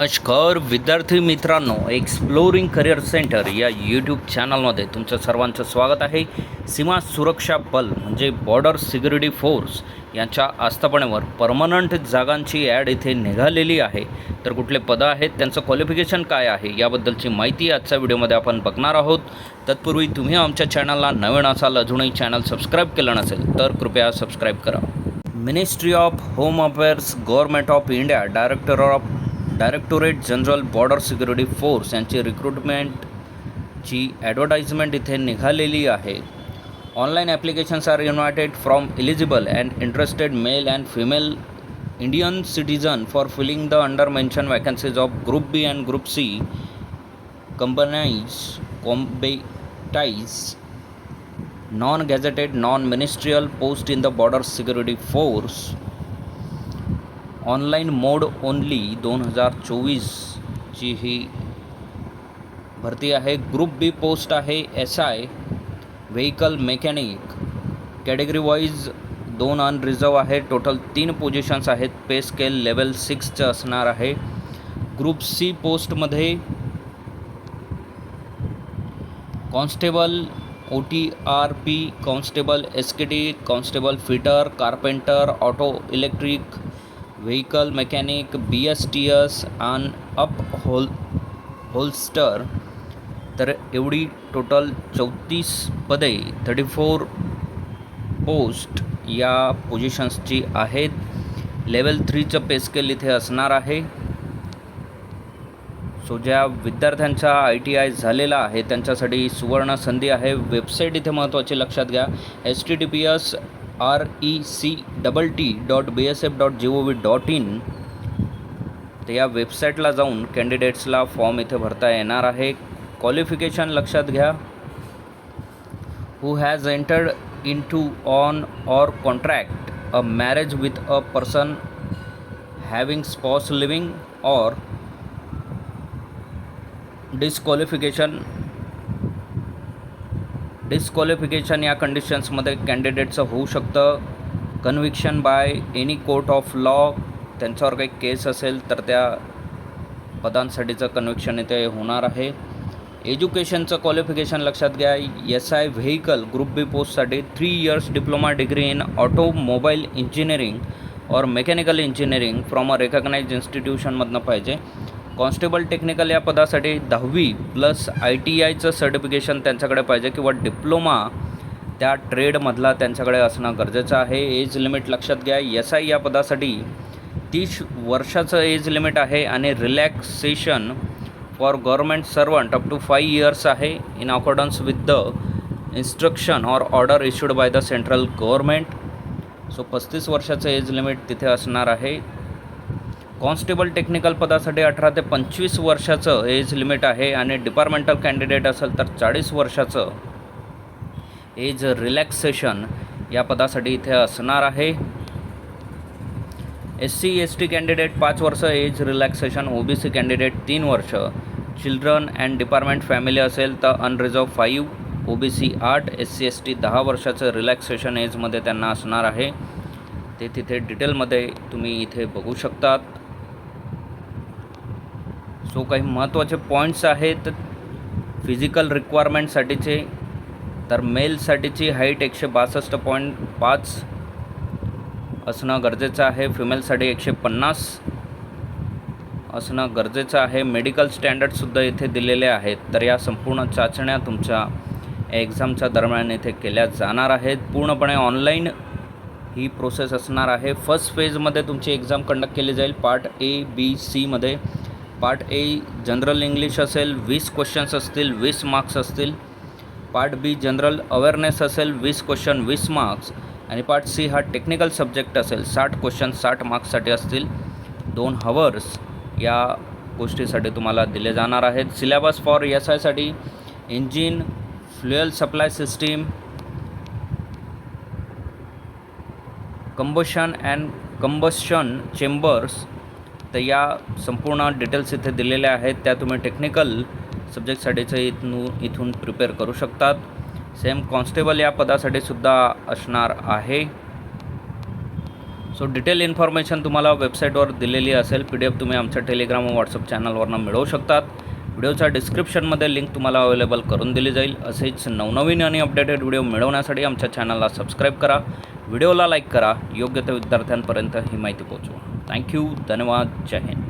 नमस्कार विद्यार्थी मित्रांनो एक्सप्लोरिंग करिअर सेंटर या यूट्यूब चॅनलमध्ये तुमचं सर्वांचं स्वागत आहे. सीमा सुरक्षा बल म्हणजे बॉर्डर सिक्युरिटी फोर्स यांच्या आस्थापनेवर परमनंट जागांची ॲड इथे निघालेली आहे. तर कुठले पदं आहेत त्यांचं क्वालिफिकेशन काय आहे याबद्दलची माहिती आजच्या व्हिडिओमध्ये आपण बघणार आहोत. तत्पूर्वी तुम्ही आमच्या चॅनलला नवीन असाल अजूनही चॅनल सबस्क्राईब केलं नसेल तर कृपया सबस्क्राईब करा. Ministry of home affairs government of India director of directorate general border security force यांची रिक्रुटमेंटची ॲडव्हर्टाइजमेंट इथे निघालेली आहे. Online applications are united from eligible and interested male and female Indian citizen for filling the under mention vacancies of group B and group C. Companies combatised non gazetted non ministerial post in the border security force. Online mode only दोन हज़ार चोवीसची ही भरती आहे. Group B post आहे S I vehicle mechanic category wise दोन unreserved आहे. Total तीन पोझिशन्स आहेत. पे स्केल लेवल सिक्सचं असणार आहे. ग्रुप सी पोस्टमध्ये constable O T R P constable S K T constable fitter carpenter auto electric vehicle mechanic B S T S आणि up hole holster तर एवढी टोटल चौतीस पदे थर्टी फोर पोस्ट या पोझिशन्सची आहेत. लेवल थ्रीचं पेस्केल इथे असणार आहे. सो ज्या विद्यार्थ्यांचा आय टी आय झालेला आहे त्यांच्यासाठी सुवर्ण संधी आहे. वेबसाईट इथे महत्त्वाची लक्षात घ्या. S T T P S R E C double T dot B S F dot G O V dot in तर या वेबसाईटला जाऊन कॅन्डिडेट्सला फॉर्म इथे भरता येणार आहे. क्वालिफिकेशन लक्षात घ्या. Who has entered into on or contract a marriage with a person having spouse living or disqualification disqualification या कंडिशन्समध्ये कॅन्डिडेटचं होऊ शकतं. Conviction by any court of law त्यांच्यावर काही केस असेल तर त्या पदांसाठीचं कन्व्हिक्शन इथे होणार आहे. एज्युकेशनचं क्वालिफिकेशन लक्षात घ्या. S I vehicle group B पोस्टसाठी three years diploma degree in automobile engineering और mechanical engineering from a recognise इन्स्टिट्यूशनमधनं पाहिजे. कॉन्स्टेबल टेक्निकल या पदासाठी दहावी प्लस आय टी आयचं सर्टिफिकेशन त्यांच्याकडे पाहिजे किंवा डिप्लोमा त्या ट्रेडमधला त्यांच्याकडे असणं गरजेचं आहे. एज लिमिट लक्षात घ्या. एस आय या पदासाठी तीस वर्षाचं एज लिमिट आहे आणि relaxation for government servant up to five years आहे in accordance with the instruction or order issued by the central government so पस्तीस वर्षाचं एज लिमिट तिथे असणार आहे. कॉन्स्टेबल टेक्निकल पदासाठी अठरा ते पंचवीस वर्षाचं एज लिमिट आहे आणि डिपार्टमेंटल कॅन्डिडेट असेल तर चाळीस वर्षाचं एज रिलॅक्सेशन या पदासाठी इथे असणार आहे. S C S T candidate पाच वर्ष age relaxation O B C candidate तीन वर्ष. चिल्ड्रन अँड डिपार्टमेंट फॅमिली असेल तर unreserved five O B C आठ एस सी एस टी दहा वर्षाचं रिलॅक्सेशन एजमध्ये त्यांना असणार आहे. ते तिथे डिटेलमध्ये तुम्ही इथे बघू शकतात. सो काही महत्त्वाचे पॉईंट्स आहेत फिजिकल रिक्वायरमेंटसाठीचे तर मेलसाठीची हाईट एकशे बासष्ट पॉईंट पाच असणं गरजेचं आहे. फिमेलसाठी एकशे पन्नास असणं गरजेचं आहे. मेडिकल स्टँडर्डसुद्धा इथे दिलेले आहेत. तर या संपूर्ण चाचण्या तुमच्या एक्झामच्या दरम्यान इथे केल्या जाणार आहेत. पूर्णपणे ऑनलाईन ही प्रोसेस असणार आहे. फर्स्ट फेजमध्ये तुमची एक्झाम कंडक्ट केली जाईल. पार्ट ए बी सीमध्ये पार्ट ए जनरल इंग्लिश असेल वीस क्वेश्चन्स असतील वीस मार्क्स असतील. पार्ट बी जनरल अवेअरनेस असेल वीस क्वेश्चन वीस मार्क्स आणि पार्ट सी हा टेक्निकल सब्जेक्ट असेल साठ क्वेश्चन साठ मार्क्ससाठी असतील. दोन हवर्स या गोष्टीसाठी तुम्हाला दिले जाणार आहेत. Syllabus for S आयसाठी engine fuel supply system combustion and combustion chambers तर या संपूर्ण डिटेल्स इथे दिलेल्या आहेत. त्या तुम्ही टेक्निकल सब्जेक्टसाठीचं इथून इथून प्रिपेअर करू शकतात. सेम कॉन्स्टेबल या पदासाठी सुद्धा असणार आहे. सो डिटेल इन्फॉर्मेशन तुम्हाला वेबसाईटवर दिलेली असेल. पी डी एफ तुम्ही आमच्या टेलिग्राम व व्हॉट्सअप चॅनलवरनं मिळवू शकतात. व्हिडिओच्या डिस्क्रिप्शनमध्ये लिंक तुम्हाला अवेलेबल करून दिली जाईल. असेच नवनवीन आणि अपडेटेड व्हिडिओ मिळवण्यासाठी आमच्या चॅनलला सबस्क्राईब करा. व्हिडिओला लाईक करा. योग्य त्या विद्यार्थ्यांपर्यंत ही माहिती पोहोचवा. थँक्यू धन्यवाद जय हिंद